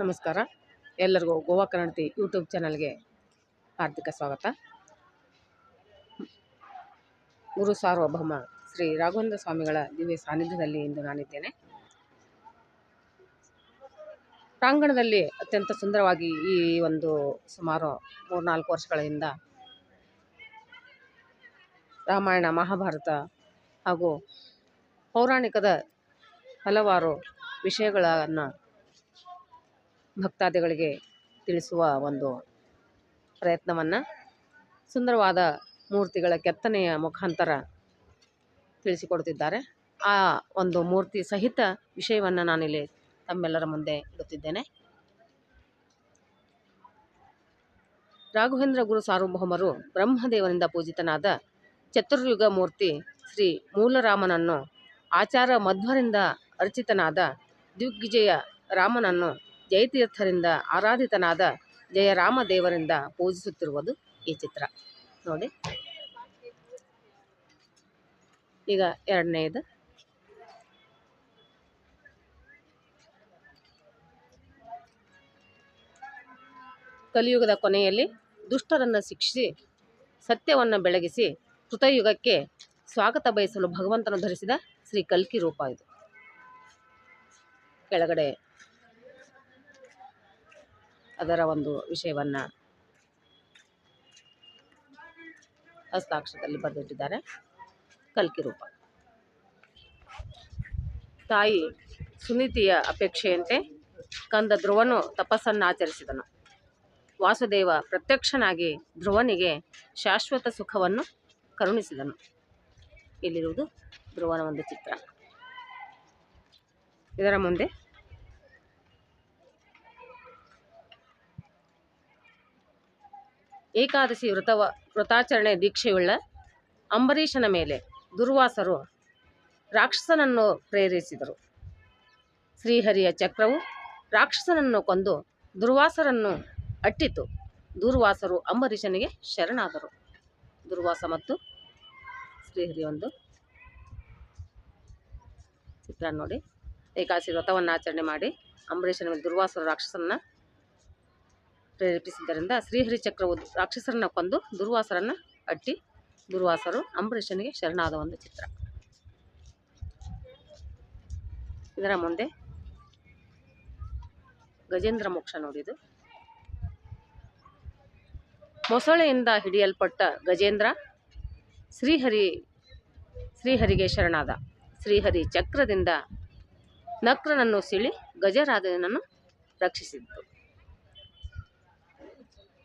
ನಮಸ್ಕಾರ. ಎಲ್ಲರಿಗೂ ಗೋವಾ ಕನ್ನಡತಿ ಯೂಟ್ಯೂಬ್ ಚಾನಲ್ಗೆ ಹಾರ್ದಿಕ ಸ್ವಾಗತ. ಗುರು ಸಾರ್ವಭೌಮ ಶ್ರೀ ರಾಘವೇಂದ್ರ ಸ್ವಾಮಿಗಳ ದಿವ್ಯ ಸಾನ್ನಿಧ್ಯದಲ್ಲಿ ಇಂದು ನಾನಿದ್ದೇನೆ. ಪ್ರಾಂಗಣದಲ್ಲಿ ಅತ್ಯಂತ ಸುಂದರವಾಗಿ ಈ ಒಂದು ಸುಮಾರು ಮೂರ್ನಾಲ್ಕು ವರ್ಷಗಳಿಂದ ರಾಮಾಯಣ, ಮಹಾಭಾರತ ಹಾಗೂ ಪೌರಾಣಿಕದ ಹಲವಾರು ವಿಷಯಗಳನ್ನು ಭಕ್ತಾದಿಗಳಿಗೆ ತಿಳಿಸುವ ಒಂದು ಪ್ರಯತ್ನವನ್ನು ಸುಂದರವಾದ ಮೂರ್ತಿಗಳ ಕೆತ್ತನೆಯ ಮುಖಾಂತರ ತಿಳಿಸಿಕೊಡುತ್ತಿದ್ದಾರೆ. ಆ ಒಂದು ಮೂರ್ತಿ ಸಹಿತ ವಿಷಯವನ್ನು ನಾನಿಲ್ಲಿ ತಮ್ಮೆಲ್ಲರ ಮುಂದೆ ಇಡುತ್ತಿದ್ದೇನೆ. ರಾಘವೇಂದ್ರ ಗುರು ಸಾರ್ವಭೌಮರು ಬ್ರಹ್ಮದೇವನಿಂದ ಪೂಜಿತನಾದ ಚತುರ್ಯುಗ ಮೂರ್ತಿ ಶ್ರೀ ಮೂಲರಾಮನನ್ನು ಆಚಾರ ಮಧ್ವರಿಂದ ಅರ್ಚಿತನಾದ ದಿಗ್ವಿಜಯ ರಾಮನನ್ನು ಜಯತೀರ್ಥರಿಂದ ಆರಾಧಿತನಾದ ಜಯರಾಮ ದೇವರಿಂದ ಪೂಜಿಸುತ್ತಿರುವುದು ಈ ಚಿತ್ರ. ನೋಡಿ. ಈಗ ಎರಡನೇದು. ಕಲಿಯುಗದ ಕೊನೆಯಲ್ಲಿ ದುಷ್ಟರನ್ನು ಶಿಕ್ಷಿಸಿ, ಸತ್ಯವನ್ನು ಬೆಳಗಿಸಿ, ಕೃತಯುಗಕ್ಕೆ ಸ್ವಾಗತ ಬಯಸಲು ಭಗವಂತನು ಧರಿಸಿದ ಶ್ರೀ ಕಲ್ಕಿ ರೂಪ ಇದು. ಕೆಳಗಡೆ ಅದರ ಒಂದು ವಿಷಯವನ್ನು ಹಸ್ತಾಕ್ಷರದಲ್ಲಿ ಬರೆದಿಟ್ಟಿದ್ದಾರೆ. ಕಲ್ಕಿ ರೂಪ. ತಾಯಿ ಸುನೀತಿಯ ಅಪೇಕ್ಷೆಯಂತೆ ಕಂದ ಧ್ರುವನು ತಪಸ್ಸನ್ನು ಆಚರಿಸಿದನು. ವಾಸುದೇವ ಪ್ರತ್ಯಕ್ಷನಾಗಿ ಧ್ರುವನಿಗೆ ಶಾಶ್ವತ ಸುಖವನ್ನು ಕರುಣಿಸಿದನು. ಇಲ್ಲಿರುವುದು ಧ್ರುವನ ಒಂದು ಚಿತ್ರ. ಇದರ ಮುಂದೆ ಏಕಾದಶಿ ವ್ರತವ, ವ್ರತಾಚರಣೆ ದೀಕ್ಷೆಯುಳ್ಳ ಅಂಬರೀಷನ ಮೇಲೆ ದುರ್ವಾಸರು ರಾಕ್ಷಸನನ್ನು ಪ್ರೇರಿಸಿದರು. ಶ್ರೀಹರಿಯ ಚಕ್ರವು ರಾಕ್ಷಸನನ್ನು ಕೊಂದು ದುರ್ವಾಸರನ್ನು ಅಟ್ಟಿತು. ದುರ್ವಾಸರು ಅಂಬರೀಷನಿಗೆ ಶರಣಾದರು. ದುರ್ವಾಸ ಮತ್ತು ಶ್ರೀಹರಿ ಒಂದು. ಚಿತ್ರ ನೋಡಿ. ಏಕಾದಶಿ ವ್ರತವನ್ನು ಆಚರಣೆ ಮಾಡಿ ಅಂಬರೀಷನ ಮೇಲೆ ದುರ್ವಾಸರು ರಾಕ್ಷಸನ್ನ ಪ್ರೇರೇಪಿಸಿದ್ದರಿಂದ ಶ್ರೀಹರಿ ಚಕ್ರವು ರಾಕ್ಷಸರನ್ನ ಕೊಂದು ದುರ್ವಾಸರನ್ನು ಅಟ್ಟಿ ದುರ್ವಾಸರು ಅಂಬರೀಷನಿಗೆ ಶರಣಾದ ಒಂದು ಚಿತ್ರ. ಇದರ ಮುಂದೆ ಗಜೇಂದ್ರ ಮೋಕ್ಷ ನೋಡಿದು ಮೊಸಳೆಯಿಂದ ಹಿಡಿಯಲ್ಪಟ್ಟ ಗಜೇಂದ್ರ ಶ್ರೀಹರಿ, ಶ್ರೀಹರಿಗೆ ಶರಣಾದ. ಶ್ರೀಹರಿ ಚಕ್ರದಿಂದ ನಕ್ರನನ್ನು ಸಿಳಿ ಗಜರಾಜನನ್ನು ರಕ್ಷಿಸಿದ್ದು.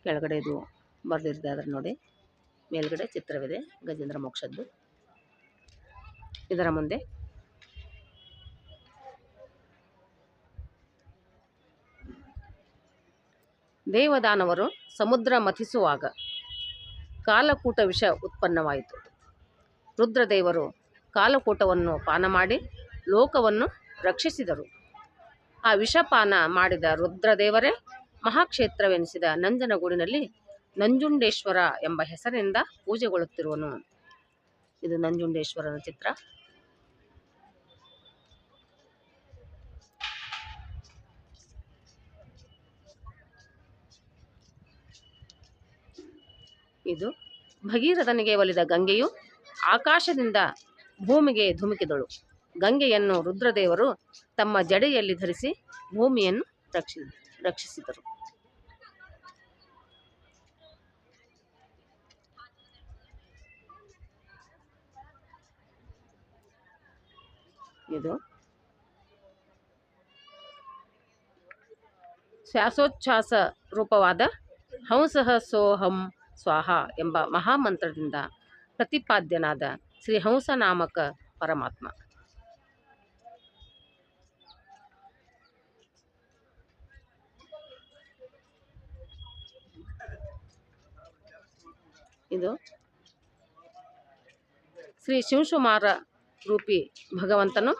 ಕೆಳಗಡೆ ಇದು ಬರೆದಿರುತ್ತೆ ಅದರ ನೋಡಿ. ಮೇಲ್ಗಡೆ ಚಿತ್ರವಿದೆ, ಗಜೇಂದ್ರ ಮೋಕ್ಷದ್ದು. ಇದರ ಮುಂದೆ. ದೇವದಾನವರು ಸಮುದ್ರ ಮಥಿಸುವಾಗ ಕಾಲಕೂಟ ವಿಷ ಉತ್ಪನ್ನವಾಯಿತು. ರುದ್ರದೇವರು ಕಾಲಕೂಟವನ್ನು ಪಾನ ಮಾಡಿ ಲೋಕವನ್ನು ರಕ್ಷಿಸಿದರು. ಆ ವಿಷಪಾನ ಮಾಡಿದ ರುದ್ರದೇವರೇ ಮಹಾಕ್ಷೇತ್ರವೆನಿಸಿದ ನಂಜನಗೂಡಿನಲ್ಲಿ ನಂಜುಂಡೇಶ್ವರ ಎಂಬ ಹೆಸರಿನಿಂದ ಪೂಜೆಗೊಳ್ಳುತ್ತಿರುವನು. ಇದು ನಂಜುಂಡೇಶ್ವರನ ಚಿತ್ರ. ಇದು ಭಗೀರಥನಿಗೆ ಒಲಿದ ಗಂಗೆಯು ಆಕಾಶದಿಂದ ಭೂಮಿಗೆ ಧುಮುಕಿದಳು. ಗಂಗೆಯನ್ನು ರುದ್ರದೇವರು ತಮ್ಮ ಜಡೆಯಲ್ಲಿ ಧರಿಸಿ ಭೂಮಿಯನ್ನು ರಕ್ಷಿ ರಕ್ಷಿಸಿದರು. ಇದು ಶ್ವಾಸೋಚ್ಛ್ವಾಸ ರೂಪವಾದ ಹಂಸಃ ಸೋಹಂ ಸ್ವಾಹ ಎಂಬ ಮಹಾಮಂತ್ರದಿಂದ ಪ್ರತಿಪಾದ್ಯನಾದ ಶ್ರೀ ಹಂಸನಾಮಕ ಪರಮಾತ್ಮ. ಇದು. ಶ್ರೀ ಶಿವಶುಮಾರ ರೂಪಿ ಭಗವಂತನು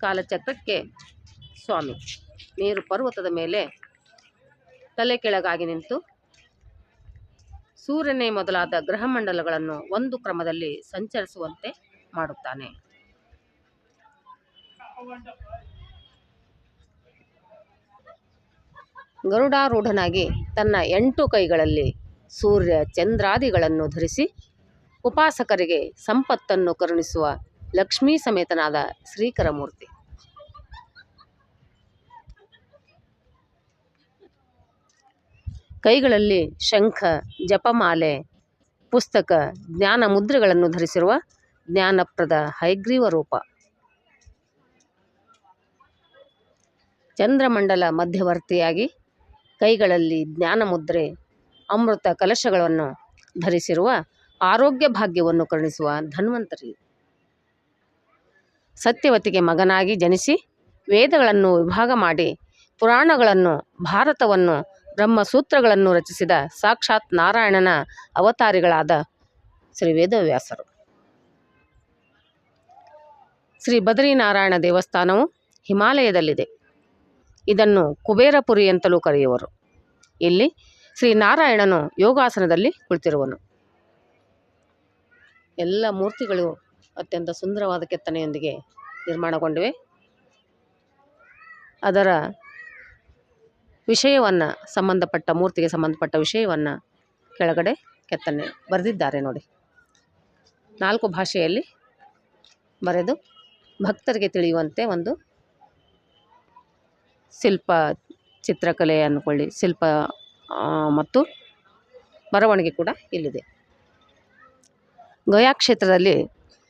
ಕಾಲಚಕ್ರಕ್ಕೆ ಸ್ವಾಮಿ. ನೀರು ಪರ್ವತದ ಮೇಲೆ ತಲೆ ಕೆಳಗಾಗಿ ನಿಂತು ಸೂರ್ಯನೇ ಮೊದಲಾದ ಗ್ರಹಮಂಡಲಗಳನ್ನು ಒಂದು ಕ್ರಮದಲ್ಲಿ ಸಂಚರಿಸುವಂತೆ ಮಾಡುತ್ತಾನೆ. ಗರುಡಾರೂಢನಾಗಿ ತನ್ನ ಎಂಟು ಕೈಗಳಲ್ಲಿ ಸೂರ್ಯ ಚಂದ್ರಾದಿಗಳನ್ನು ಧರಿಸಿ ಉಪಾಸಕರಿಗೆ ಸಂಪತ್ತನ್ನು ಕರುಣಿಸುವ ಲಕ್ಷ್ಮೀ ಸಮೇತನಾದ ಶ್ರೀಕರಮೂರ್ತಿ. ಕೈಗಳಲ್ಲಿ ಶಂಖ, ಜಪಮಾಲೆ, ಪುಸ್ತಕ, ಜ್ಞಾನ ಮುದ್ರೆಗಳನ್ನು ಧರಿಸಿರುವ ಜ್ಞಾನಪ್ರದ ಹೈಗ್ರೀವ ರೂಪ. ಚಂದ್ರಮಂಡಲ ಮಧ್ಯವರ್ತಿಯಾಗಿ ಕೈಗಳಲ್ಲಿ ಜ್ಞಾನ ಮುದ್ರೆ ಅಮೃತ ಕಲಶಗಳನ್ನು ಧರಿಸಿರುವ ಆರೋಗ್ಯ ಭಾಗ್ಯವನ್ನು ಕರುಣಿಸುವ ಧನ್ವಂತರಿ. ಸತ್ಯವತಿಗೆ ಮಗನಾಗಿ ಜನಿಸಿ ವೇದಗಳನ್ನು ವಿಭಾಗ ಮಾಡಿ ಪುರಾಣಗಳನ್ನು, ಭಾರತವನ್ನು, ಬ್ರಹ್ಮಸೂತ್ರಗಳನ್ನು ರಚಿಸಿದ ಸಾಕ್ಷಾತ್ ನಾರಾಯಣನ ಅವತಾರಿಗಳಾದ ಶ್ರೀ ವೇದವ್ಯಾಸರು ಶ್ರೀ ಬದರಿನಾರಾಯಣ ದೇವಸ್ಥಾನವು ಹಿಮಾಲಯದಲ್ಲಿದೆ. ಇದನ್ನು ಕುಬೇರಪುರಿ ಅಂತಲೂ ಕರೆಯುವರು. ಇಲ್ಲಿ ಶ್ರೀ ನಾರಾಯಣನು ಯೋಗಾಸನದಲ್ಲಿ ಕುಳಿತಿರುವನು. ಎಲ್ಲ ಮೂರ್ತಿಗಳು ಅತ್ಯಂತ ಸುಂದರವಾದ ಕೆತ್ತನೆಯೊಂದಿಗೆ ನಿರ್ಮಾಣಗೊಂಡಿವೆ. ಅದರ ವಿಷಯವನ್ನು ಸಂಬಂಧಪಟ್ಟ, ಮೂರ್ತಿಗೆ ಸಂಬಂಧಪಟ್ಟ ವಿಷಯವನ್ನು ಕೆಳಗಡೆ ಕೆತ್ತನೆ ಬರೆದಿದ್ದಾರೆ ನೋಡಿ. ನಾಲ್ಕು ಭಾಷೆಯಲ್ಲಿ ಬರೆದು ಭಕ್ತರಿಗೆ ತಿಳಿಯುವಂತೆ ಒಂದು ಶಿಲ್ಪ ಚಿತ್ರಕಲೆ ಅಂದ್ಕೊಳ್ಳಿ ಶಿಲ್ಪ ಮತ್ತು ಬರವಣಿಗೆ ಕೂಡ ಇಲ್ಲಿದೆ. ಗಯಾ ಕ್ಷೇತ್ರದಲ್ಲಿ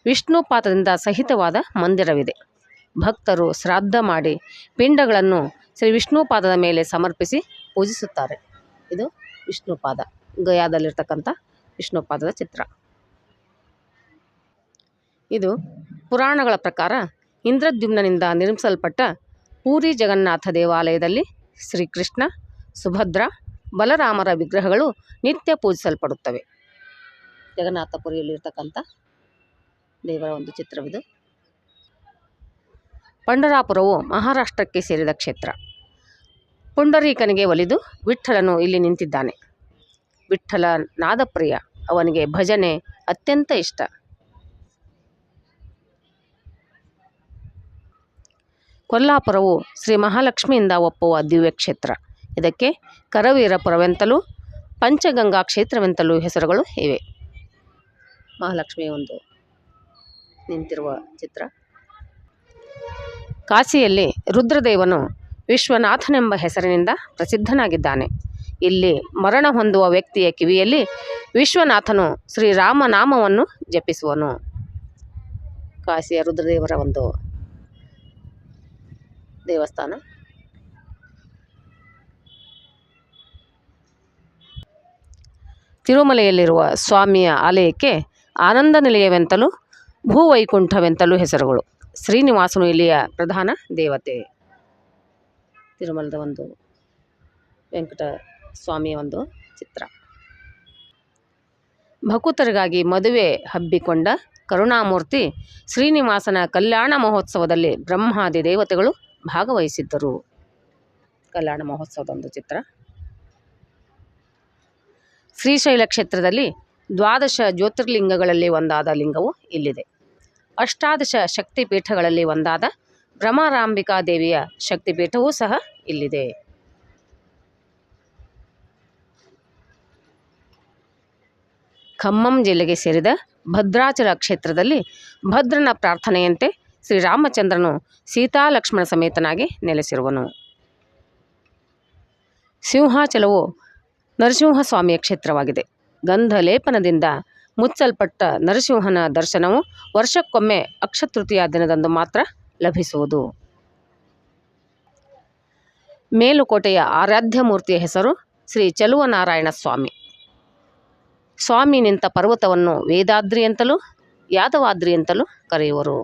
ವಿಷ್ಣು ಪಾತ್ರದಿಂದ ಸಹಿತವಾದ ಮಂದಿರವಿದೆ. ಭಕ್ತರು ಶ್ರಾದ್ದ ಮಾಡಿ ಪಿಂಡಗಳನ್ನು ಶ್ರೀ ವಿಷ್ಣು ಪಾದದ ಮೇಲೆ ಸಮರ್ಪಿಸಿ ಪೂಜಿಸುತ್ತಾರೆ. ಇದು ವಿಷ್ಣು ಪಾದ, ಗಯಾದಲ್ಲಿರ್ತಕ್ಕಂಥ ವಿಷ್ಣು ಪಾದದ ಚಿತ್ರ. ಇದು ಪುರಾಣಗಳ ಪ್ರಕಾರ ಇಂದ್ರದ್ಯುಮ್ನಿಂದ ನಿರ್ಮಿಸಲ್ಪಟ್ಟ ಪೂರಿ ಜಗನ್ನಾಥ ದೇವಾಲಯದಲ್ಲಿ ಶ್ರೀಕೃಷ್ಣ, ಸುಭದ್ರ ಬಲರಾಮರ ವಿಗ್ರಹಗಳು ನಿತ್ಯ ಪೂಜಿಸಲ್ಪಡುತ್ತವೆ. ಜಗನ್ನಾಥಪುರಿಯಲ್ಲಿರ್ತಕ್ಕಂಥ ದೇವರ ಒಂದು ಚಿತ್ರವಿದು. ಪಂಡರಾಪುರವು ಮಹಾರಾಷ್ಟ್ರಕ್ಕೆ ಸೇರಿದ ಕ್ಷೇತ್ರ. ಪುಂಡರೀಕನಿಗೆ ಒಲಿದು ವಿಠ್ಠಲನು ಇಲ್ಲಿ ನಿಂತಿದ್ದಾನೆ. ವಿಠ್ಠಲ ನಾದಪ್ರಿಯ ಅವನಿಗೆ ಭಜನೆ ಅತ್ಯಂತ ಇಷ್ಟ. ಕೊಲ್ಲಾಪುರವು ಶ್ರೀ ಮಹಾಲಕ್ಷ್ಮಿಯಿಂದ ಒಪ್ಪುವ ದಿವ್ಯ ಕ್ಷೇತ್ರ. ಇದಕ್ಕೆ ಕರವೀರಪುರವೆಂತಲೂ ಪಂಚಗಂಗಾ ಕ್ಷೇತ್ರವೆಂತಲೂ ಹೆಸರುಗಳು ಇವೆ. ಮಹಾಲಕ್ಷ್ಮಿಯ ಒಂದು ನಿಂತಿರುವ ಚಿತ್ರ. ಕಾಶಿಯಲ್ಲಿ ರುದ್ರದೇವನು ವಿಶ್ವನಾಥನೆಂಬ ಹೆಸರಿನಿಂದ ಪ್ರಸಿದ್ಧನಾಗಿದ್ದಾನೆ. ಇಲ್ಲಿ ಮರಣ ಹೊಂದುವ ವ್ಯಕ್ತಿಯ ಕಿವಿಯಲ್ಲಿ ವಿಶ್ವನಾಥನು ಶ್ರೀರಾಮನಾಮವನ್ನು ಜಪಿಸುವನು. ಕಾಶಿಯ ರುದ್ರದೇವರ ಒಂದು ದೇವಸ್ಥಾನ. ತಿರುಮಲೆಯಲ್ಲಿರುವ ಸ್ವಾಮಿಯ ಆಲಯಕ್ಕೆ ಆನಂದ ನಿಲಯವೆಂತಲೂ ಭೂವೈಕುಂಠವೆಂತಲೂ ಹೆಸರುಗಳು. ಶ್ರೀನಿವಾಸನು ಇಲ್ಲಿಯ ಪ್ರಧಾನ ದೇವತೆ. ತಿರುಮಲದ ಒಂದು ವೆಂಕಟ ಸ್ವಾಮಿಯ ಒಂದು ಚಿತ್ರ. ಭಕುತರಿಗಾಗಿ ಮದುವೆ ಹಬ್ಬಿಕೊಂಡ ಕರುಣಾಮೂರ್ತಿ ಶ್ರೀನಿವಾಸನ ಕಲ್ಯಾಣ ಮಹೋತ್ಸವದಲ್ಲಿ ಬ್ರಹ್ಮಾದಿ ದೇವತೆಗಳು ಭಾಗವಹಿಸಿದ್ದರು. ಕಲ್ಯಾಣ ಮಹೋತ್ಸವದ ಒಂದು ಚಿತ್ರ. ಶ್ರೀಶೈಲ ಕ್ಷೇತ್ರದಲ್ಲಿ ದ್ವಾದಶ ಜ್ಯೋತಿರ್ಲಿಂಗಗಳಲ್ಲಿ ಒಂದಾದ ಲಿಂಗವು ಇಲ್ಲಿದೆ. ಅಷ್ಟಾದಶ ಶಕ್ತಿಪೀಠಗಳಲ್ಲಿ ಒಂದಾದ ಭ್ರಮರಾಂಬಿಕಾ ದೇವಿಯ ಶಕ್ತಿಪೀಠವೂ ಸಹ ಇಲ್ಲಿದೆ. ಖಮ್ಮಂ ಜಿಲ್ಲೆಗೆ ಸೇರಿದ ಭದ್ರಾಚಲ ಕ್ಷೇತ್ರದಲ್ಲಿ ಭದ್ರನ ಪ್ರಾರ್ಥನೆಯಂತೆ ಶ್ರೀರಾಮಚಂದ್ರನು ಸೀತಾಲಕ್ಷ್ಮಣ ಸಮೇತನಾಗಿ ನೆಲೆಸಿರುವನು. ಸಿಂಹಾಚಲವು ನರಸಿಂಹಸ್ವಾಮಿಯ ಕ್ಷೇತ್ರವಾಗಿದೆ. ಗಂಧ ಲೇಪನದಿಂದ ಮುಚ್ಚಲ್ಪಟ್ಟ ನರಸಿಂಹನ ದರ್ಶನವು ವರ್ಷಕ್ಕೊಮ್ಮೆ ಅಕ್ಷತೃತೀಯ ದಿನದಂದು ಮಾತ್ರ ಲಭಿಸುವುದು. ಮೇಲುಕೋಟೆಯ ಆರಾಧ್ಯ ಮೂರ್ತಿಯ ಹೆಸರು ಶ್ರೀ ಚಲುವನಾರಾಯಣ ಸ್ವಾಮಿ ಸ್ವಾಮಿ ನಿಂತ ಪರ್ವತವನ್ನು ವೇದಾದ್ರಿ ಅಂತಲೂ ಯಾದವಾದ್ರಿ ಅಂತಲೂ ಕರೆಯುವರು.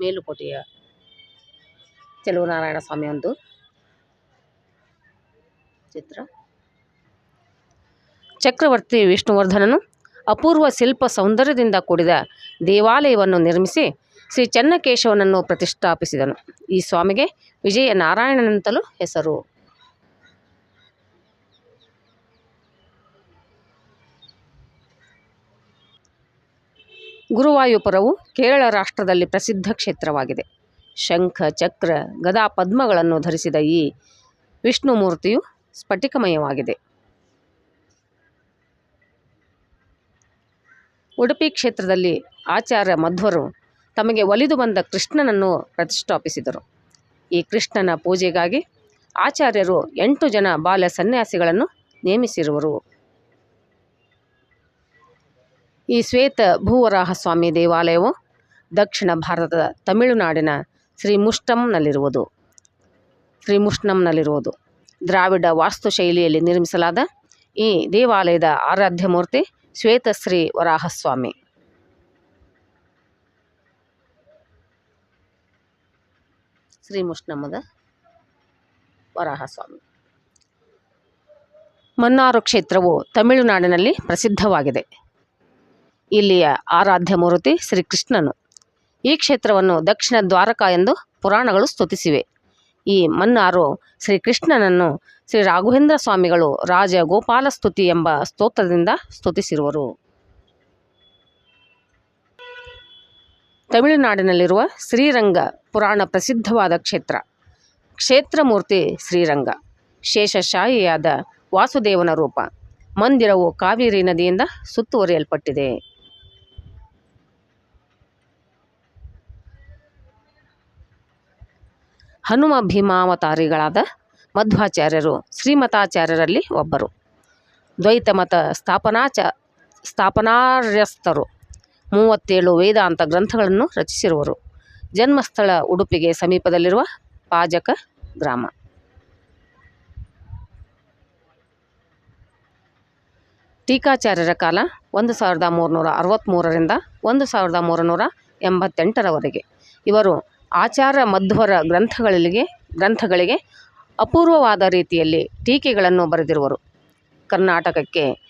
ಮೇಲುಕೋಟೆಯ ಚೆಲುವನಾರಾಯಣ ಸ್ವಾಮಿ ಒಂದು ಚಿತ್ರ. ಚಕ್ರವರ್ತಿ ವಿಷ್ಣುವರ್ಧನನು ಅಪೂರ್ವ ಶಿಲ್ಪ ಸೌಂದರ್ಯದಿಂದ ಕೂಡಿದ ದೇವಾಲಯವನ್ನು ನಿರ್ಮಿಸಿ ಶ್ರೀ ಚನ್ನಕೇಶವನನ್ನು ಪ್ರತಿಷ್ಠಾಪಿಸಿದನು. ಈ ಸ್ವಾಮಿಗೆ ವಿಜಯ ನಾರಾಯಣನಂತಲೂ ಹೆಸರು. ಗುರುವಾಯುಪುರವು ಕೇರಳ ರಾಷ್ಟ್ರದಲ್ಲಿ ಪ್ರಸಿದ್ಧ ಕ್ಷೇತ್ರವಾಗಿದೆ. ಶಂಖ, ಚಕ್ರ, ಗದಾ ಪದ್ಮಗಳನ್ನು ಧರಿಸಿದ ಈ ವಿಷ್ಣು ಮೂರ್ತಿಯು ಸ್ಫಟಿಕಮಯವಾಗಿದೆ. ಉಡುಪಿ ಕ್ಷೇತ್ರದಲ್ಲಿ ಆಚಾರ್ಯ ಮಧ್ವರು ತಮಗೆ ಒಲಿದು ಬಂದ ಕೃಷ್ಣನನ್ನು ಪ್ರತಿಷ್ಠಾಪಿಸಿದರು. ಈ ಕೃಷ್ಣನ ಪೂಜೆಗಾಗಿ ಆಚಾರ್ಯರು ಎಂಟು ಜನ ಬಾಲ್ಯ ಸನ್ಯಾಸಿಗಳನ್ನು ನೇಮಿಸಿರುವರು. ಈ ಶ್ವೇತ ಭೂವರಾಹ ಸ್ವಾಮಿ ದೇವಾಲಯವು ದಕ್ಷಿಣ ಭಾರತದ ತಮಿಳುನಾಡಿನ ಶ್ರೀಮುಷ್ಟಂನಲ್ಲಿರುವುದು ಶ್ರೀಮುಷ್ಣಂನಲ್ಲಿರುವುದು ದ್ರಾವಿಡ ವಾಸ್ತುಶೈಲಿಯಲ್ಲಿ ನಿರ್ಮಿಸಲಾದ ಈ ದೇವಾಲಯದ ಆರಾಧ್ಯ ಮೂರ್ತಿ ಶ್ವೇತಶ್ರೀ ವರಾಹಸ್ವಾಮಿ. ಶ್ರೀ ಮುಷ್ಣಮ್ಮದ ವರಾಹಸ್ವಾಮಿ. ಮನ್ನಾರು ಕ್ಷೇತ್ರವು ತಮಿಳುನಾಡಿನಲ್ಲಿ ಪ್ರಸಿದ್ಧವಾಗಿದೆ. ಇಲ್ಲಿಯ ಆರಾಧ್ಯ ಮೂರ್ತಿ ಶ್ರೀಕೃಷ್ಣನು. ಈ ಕ್ಷೇತ್ರವನ್ನು ದಕ್ಷಿಣ ದ್ವಾರಕ ಎಂದು ಪುರಾಣಗಳು ಸ್ತುತಿಸಿವೆ. ಈ ಮನ್ನಾರು ಶ್ರೀಕೃಷ್ಣನನ್ನು ಶ್ರೀ ರಾಘವೇಂದ್ರ ಸ್ವಾಮಿಗಳು ರಾಜ ಗೋಪಾಲ ಸ್ತುತಿ ಎಂಬ ಸ್ತೋತ್ರದಿಂದ ಸ್ತುತಿಸಿರುವರು. ತಮಿಳುನಾಡಿನಲ್ಲಿರುವ ಶ್ರೀರಂಗ ಪುರಾಣ ಪ್ರಸಿದ್ಧವಾದ ಕ್ಷೇತ್ರ. ಕ್ಷೇತ್ರಮೂರ್ತಿ ಶ್ರೀರಂಗ. ಶೇಷಶಾಹಿಯಾದ ವಾಸುದೇವನ ರೂಪ. ಮಂದಿರವು ಕಾವೇರಿ ನದಿಯಿಂದ ಸುತ್ತುವರಿಯಲ್ಪಟ್ಟಿದೆ. ಹನುಮ ಭೀಮಾವತಾರಿಗಳಾದ ಮಧ್ವಾಚಾರ್ಯರು ಶ್ರೀಮತಾಚಾರ್ಯರಲ್ಲಿ ಒಬ್ಬರು. ದ್ವೈತ ಮತ ಸ್ಥಾಪನಾಚ, ಸ್ಥಾಪನಾರ್ಯಸ್ಥರು. ಮೂವತ್ತೇಳು ವೇದಾಂತ ಗ್ರಂಥಗಳನ್ನು ರಚಿಸಿರುವರು. ಜನ್ಮಸ್ಥಳ ಉಡುಪಿಗೆ ಸಮೀಪದಲ್ಲಿರುವ ಪಾಜಕ ಗ್ರಾಮ. ಟೀಕಾಚಾರ್ಯರ ಕಾಲ ಒಂದು ಸಾವಿರದ ಮೂರುನೂರ ಅರವತ್ತ್ಮೂರರಿಂದ ಒಂದು ಸಾವಿರದ ಮೂರುನೂರ ಎಂಬತ್ತೆಂಟರವರೆಗೆ. ಇವರು ಆಚಾರ ಮಧ್ವರ ಗ್ರಂಥಗಳಿಗೆ ಗ್ರಂಥಗಳಿಗೆ ಅಪೂರ್ವವಾದ ರೀತಿಯಲ್ಲಿ ಟೀಕೆಗಳನ್ನು ಬರೆದಿರುವರು. ಕರ್ನಾಟಕಕ್ಕೆ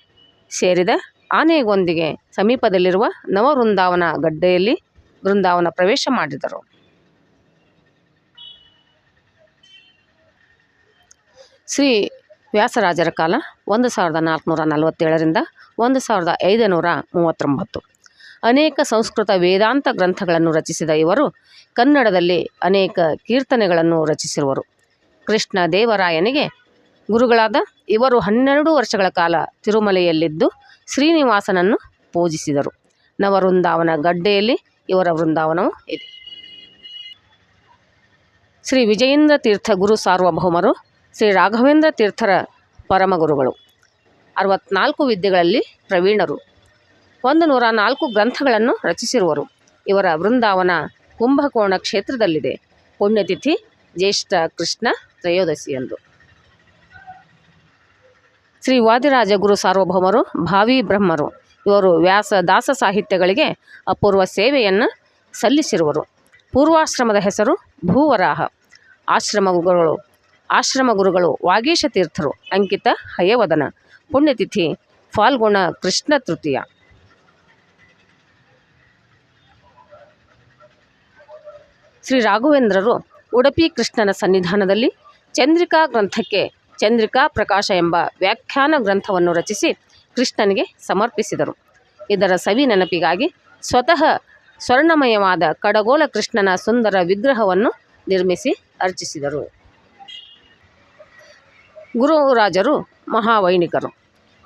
ಸೇರಿದ ಆನೆಗೊಂದಿಗೆ ಸಮೀಪದಲ್ಲಿರುವ ನವವೃಂದಾವನ ಗಡ್ಡೆಯಲ್ಲಿ ವೃಂದಾವನ ಪ್ರವೇಶ ಮಾಡಿದರು. ಶ್ರೀ ವ್ಯಾಸರಾಜರ ಕಾಲ ಒಂದು ಸಾವಿರದ ನಾಲ್ಕುನೂರ ನಲವತ್ತೇಳರಿಂದ ಒಂದು ಸಾವಿರದ ಐದುನೂರ ಮೂವತ್ತೊಂಬತ್ತು. ಅನೇಕ ಸಂಸ್ಕೃತ ವೇದಾಂತ ಗ್ರಂಥಗಳನ್ನು ರಚಿಸಿದ ಇವರು ಕನ್ನಡದಲ್ಲಿ ಅನೇಕ ಕೀರ್ತನೆಗಳನ್ನು ರಚಿಸಿರುವರು. ಕೃಷ್ಣ ದೇವರಾಯನಿಗೆ ಗುರುಗಳಾದ ಇವರು ಹನ್ನೆರಡು ವರ್ಷಗಳ ಕಾಲ ತಿರುಮಲೆಯಲ್ಲಿದ್ದು ಶ್ರೀನಿವಾಸನನ್ನು ಪೂಜಿಸಿದರು. ನವವೃಂದಾವನ ಗಡ್ಡೆಯಲ್ಲಿ ಇವರ ವೃಂದಾವನವು ಇದೆ. ಶ್ರೀ ವಿಜಯೇಂದ್ರ ತೀರ್ಥ ಗುರು ಸಾರ್ವಭೌಮರು, ಶ್ರೀ ರಾಘವೇಂದ್ರ ತೀರ್ಥರ ಪರಮಗುರುಗಳು, ಅರವತ್ನಾಲ್ಕು ವಿದ್ಯೆಗಳಲ್ಲಿ ಪ್ರವೀಣರು, ಒಂದು ನೂರ ನಾಲ್ಕು ಗ್ರಂಥಗಳನ್ನು ರಚಿಸಿರುವರು. ಇವರ ವೃಂದಾವನ ಕುಂಭಕೋಣ ಕ್ಷೇತ್ರದಲ್ಲಿದೆ. ಪುಣ್ಯತಿಥಿ ಜ್ಯೇಷ್ಠ ಕೃಷ್ಣ ತ್ರಯೋದಶಿಯಂದು ಶ್ರೀ ವಾದಿರಾಜ ಗುರು ಸಾರ್ವಭೌಮರು, ಭಾವಿ ಬ್ರಹ್ಮರು, ಇವರು ವ್ಯಾಸ ದಾಸ ಸಾಹಿತ್ಯಗಳಿಗೆ ಅಪೂರ್ವ ಸೇವೆಯನ್ನು ಸಲ್ಲಿಸಿರುವರು. ಪೂರ್ವಾಶ್ರಮದ ಹೆಸರು ಭೂವರಾಹ. ಆಶ್ರಮ ಗುರುಗಳು ಆಶ್ರಮ ಗುರುಗಳು ವಾಗೀಶ ತೀರ್ಥರು, ಅಂಕಿತ ಹಯವದನ, ಪುಣ್ಯತಿಥಿ ಫಾಲ್ಗುಣ ಕೃಷ್ಣ ತೃತೀಯ. ಶ್ರೀ ರಾಘವೇಂದ್ರರು ಉಡುಪಿ ಕೃಷ್ಣನ ಸನ್ನಿಧಾನದಲ್ಲಿ ಚಂದ್ರಿಕಾ ಗ್ರಂಥಕ್ಕೆ ಚಂದ್ರಿಕಾ ಪ್ರಕಾಶ ಎಂಬ ವ್ಯಾಖ್ಯಾನ ಗ್ರಂಥವನ್ನು ರಚಿಸಿ ಕೃಷ್ಣನಿಗೆ ಸಮರ್ಪಿಸಿದರು. ಇದರ ಸವಿ ನೆನಪಿಗಾಗಿ ಸ್ವತಃ ಸ್ವರ್ಣಮಯವಾದ ಕಡಗೋಲ ಕೃಷ್ಣನ ಸುಂದರ ವಿಗ್ರಹವನ್ನು ನಿರ್ಮಿಸಿ ಅರ್ಚಿಸಿದರು. ಗುರುರಾಜರು ಮಹಾವೈಣಿಕರು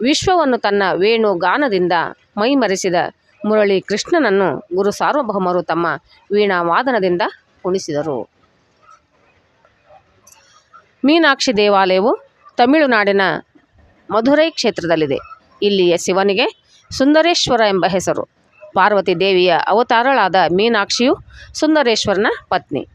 ವಿಶ್ವವನ್ನು ತನ್ನ ವೇಣು ಗಾನದಿಂದ ಮೈಮರೆಸಿದ ಮುರಳಿ ಕೃಷ್ಣನನ್ನು ಗುರು ಸಾರ್ವಭೌಮರು ತಮ್ಮ ವೀಣಾವಾದನದಿಂದ ಉಣಿಸಿದರು ಮೀನಾಕ್ಷಿ ದೇವಾಲಯವು ತಮಿಳುನಾಡಿನ ಮಧುರೈ ಕ್ಷೇತ್ರದಲ್ಲಿದೆ. ಇಲ್ಲಿಯ ಶಿವನಿಗೆ ಸುಂದರೇಶ್ವರ ಎಂಬ ಹೆಸರು. ಪಾರ್ವತಿ ದೇವಿಯ ಅವತಾರಳಾದ ಮೀನಾಕ್ಷಿಯು ಸುಂದರೇಶ್ವರನ ಪತ್ನಿ.